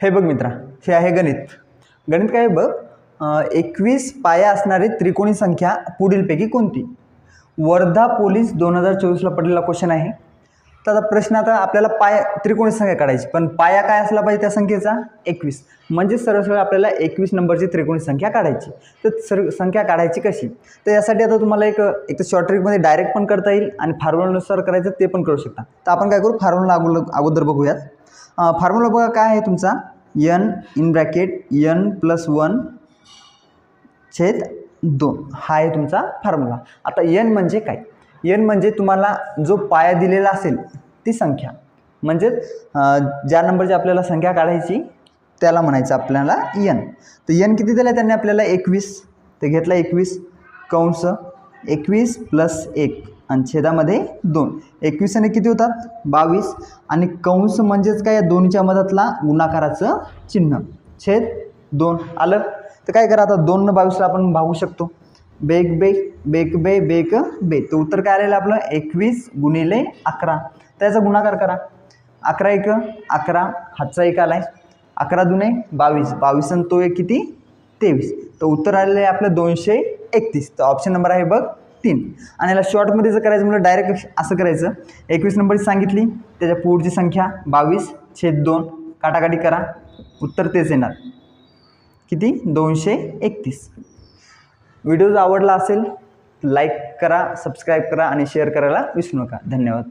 हे बघ मित्रा हे आहे गणित. गणित काय आहे बघ एकवीस पाया असणारी त्रिकोणी संख्या पुढीलपैकी कोणती? वर्धा पोलीस दोन हजार चोवीसला पडलेला क्वेश्चन आहे. तर आता प्रश्न आता आपल्याला पाय त्रिकोणी संख्या काढायची. पण पाया काय असला पाहिजे त्या संख्येचा? एकवीस. म्हणजे सरळ सरळ आपल्याला एकवीस नंबरची त्रिकोणी संख्या काढायची. तर सर संख्या काढायची कशी? तर यासाठी आता तुम्हाला एक एक तर शॉर्ट ट्रिकमध्ये डायरेक्ट पण करता येईल आणि फॉर्म्युलानुसार करायचं ते पण करू शकता. तर आपण काय करू? फॉर्म्युला अगोदर अगोदर बघूयात. फॉर्म्युला बघा काय आहे तुमचा? N in bracket n plus one छेद दोन. हा आहे तुमचा फॉर्म्युला आता यन म्हणजे काय? यन म्हणजे तुम्हाला जो पाया दिलेला असेल ती संख्या. म्हणजेच ज्या नंबरची आपल्याला संख्या काढायची त्याला म्हणायचं आपल्याला यन तर यन किती दिलं त्यांनी आपल्याला? एकवीस. तर घेतला एकवीस. कंस एकवीस प्लस एक. आणि छेदामध्ये दोन. एकवीस आणि किती होतात? बावीस. आणि कंस म्हणजेच काय? या दोन्हीच्या मधातला गुणाकाराचं चिन्ह. छेद दोन. आलं? तर काय करा आता? दोन न बावीसला आपण भागू शकतो. बेक बेक बेक बे बेक बे. तर उत्तर काय आलेलं आपलं? एकवीस गुणिले अकरा. त्याचा गुणाकार करा. अकरा एक अकरा. हातचा एक आलाय. अकरा दुने बावीस. बावीस आणि तो एक किती? तेवीस. तर उत्तर आलेलं आहे आपलं दोनशे एकतीस. तर ऑप्शन नंबर आहे बघ. तीन. आणि याला शॉर्टमध्ये जर करायचं म्हटलं डायरेक्ट असं करायचं. एकवीस नंबरची सांगितली त्याच्या पुढची संख्या बावीस छेद दोन काटाकाटी करा. उत्तर तेच येणार. किती? दोनशे एकतीस. व्हिडिओ आवडला असेल लाईक करा सबस्क्राईब करा आणि शेअर करायला विसरू नका. धन्यवाद.